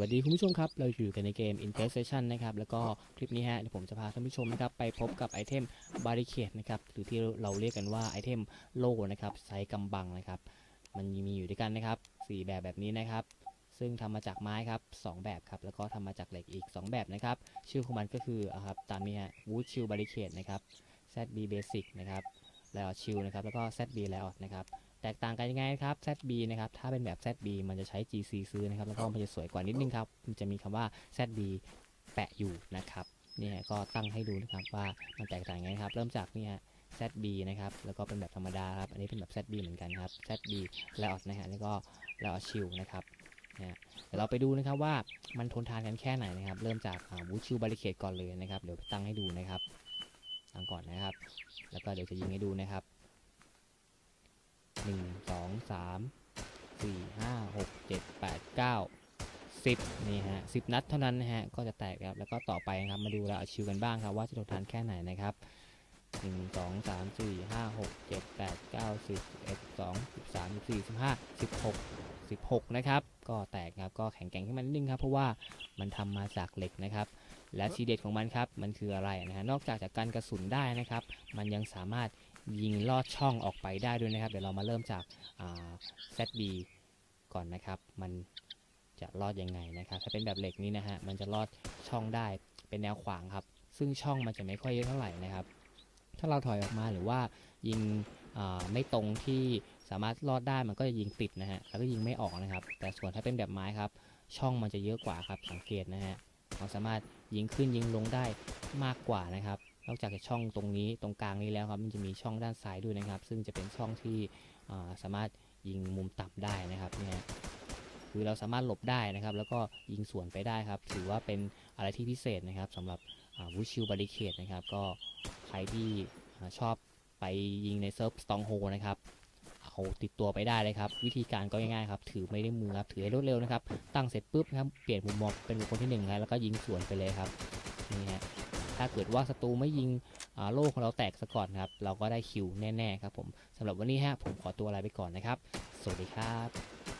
วัสดีคุณผู้ชมครับ เราอยู่กันในเกม Infestation นะครับ แล้วก็คลิปนี้ฮะเดี๋ยวผมจะพาท่านผู้ชมนะครับ ไปพบกับไอเทม Barricade นะครับ หรือที่เราเรียกกันว่าไอเทมโล่นะครับไซส์กำบังนะครับ มันมีอยู่ด้วยกันนะครับสี่แบบแบบนี้นะครับ ซึ่งทำมาจากไม้ครับสองแบบครับ แล้วก็ทำมาจากเหล็กอีก 2 แบบนะครับ ชื่อของมันก็คืออ่าครับ ตามนี้ฮะ Wood Shield Barricade นะครับ ZB Basic นะครับ Layout Shield นะครับ แล้วก็ ZB Layout นะครับ แตกต่างกันยังไงครับ ZB นะครับ ถ้าเป็นแบบ ZB มันจะใช้ GC ซื้อนะครับ แล้วก็มันจะสวยกว่านิดนึงครับ มันจะมีคำว่า ZB แปะอยู่นะครับ นี่ฮะก็ตั้งให้ดูนะครับว่ามันแตกต่างยังไงครับ เริ่มจากนี่ฮะ ZB นะครับ แล้วก็เป็นแบบธรรมดาครับ อันนี้เป็นแบบ ZB เหมือนกันครับ ZB Layout นะฮะแล้วก็ Layout Shield นะครับนะฮะเดี๋ยวเราไปดูนะครับว่ามันทนทานกันแค่ไหนนะครับ เริ่มจากวูดชิลบาริเคดก่อนเลยนะครับ เดี๋ยวตั้งให้ดูนะครับตั้งก่อนนะครับ แล้วก็เดี๋ยวจะยิงให้ดูนะครับ หนึ่งสองสามสี่ห้าหกเจ็ดแปดเก้าสิบนี่ฮะสิบนัดเท่านั้นนะฮะก็จะแตกครับแล้วก็ต่อไปนะครับมาดูเราชิวกันบ้างครับ ว่าจะทนทานแค่ไหนนะครับหนึ่งสองสามสี่ห้าหกเจ็ดแปดเก้าสิบเอ็ดสองสิบสามสิบสี่สิบห้าสิบหกสิบหกนะครับ ก็แตกครับก็แข็งแกร่งขึ้นมานิดนึงครับ เพราะว่ามันทำมาจากเหล็กนะครับและทีเด็ดของมันครับ มันคืออะไรนะฮะ นอกจากจากการกระสุนได้นะครับ มันยังสามารถ ยิงลอดช่องออกไปได้ด้วยนะครับ เดี๋ยวเรามาเริ่มจากอ่า ZB ก่อนนะครับ มันจะลอดยังไงนะครับ ถ้าเป็นแบบเหล็กนี้นะฮะ มันจะลอดช่องได้เป็นแนวขวางครับ ซึ่งช่องมันจะไม่ค่อยเยอะเท่าไหร่นะครับ ถ้าเราถอยออกมาหรือว่ายิงไม่ตรงที่สามารถลอดได้มันก็จะยิงติดนะฮะ แล้วก็ยิงไม่ออกนะครับ แต่ส่วนถ้าเป็นแบบไม้ครับ ช่องมันจะเยอะกว่าครับ สังเกตนะฮะ เราสามารถยิงขึ้นยิงลงได้มากกว่านะครับ นอกจากช่องตรงนี้ตรงกลางนี้แล้วครับ มันจะมีช่องด้านซ้ายด้วยนะครับ ซึ่งจะเป็นช่องที่าสามารถยิงมุมต่ำได้นะครับเนี่ยคือเราสามารถหลบได้นะครับ แล้วก็ยิงสวนไปได้ครับ ถือว่าเป็นอะไรที่พิเศษนะครับสำหรับวูชิลบาริเคดนะครับ ก็ใครที่ชอบไปยิงในเซิร์ฟสตองโฮนะครับเอาติดตัวไปได้เลยครับ วิธีการก็ง่ายๆครับ ถือไม่ได้มือครับ ถือให้รวดเร็วนะครับ ตั้งเสร็จปุ๊บนะครับ เปลี่ยนมุมมองเป็นบุคคลที่หนึ่งครับแล้วก็ยิงสวนไปเลยครับ นี่ฮะ ถ้าเกิดว่าศัตรูไม่ยิงโล่ของเราแตกซะก่อนครับ เราก็ได้คิวแน่ๆครับผมสำหรับวันนี้ฮะผมขอตัวลาไปก่อนนะครับ สวัสดีครับ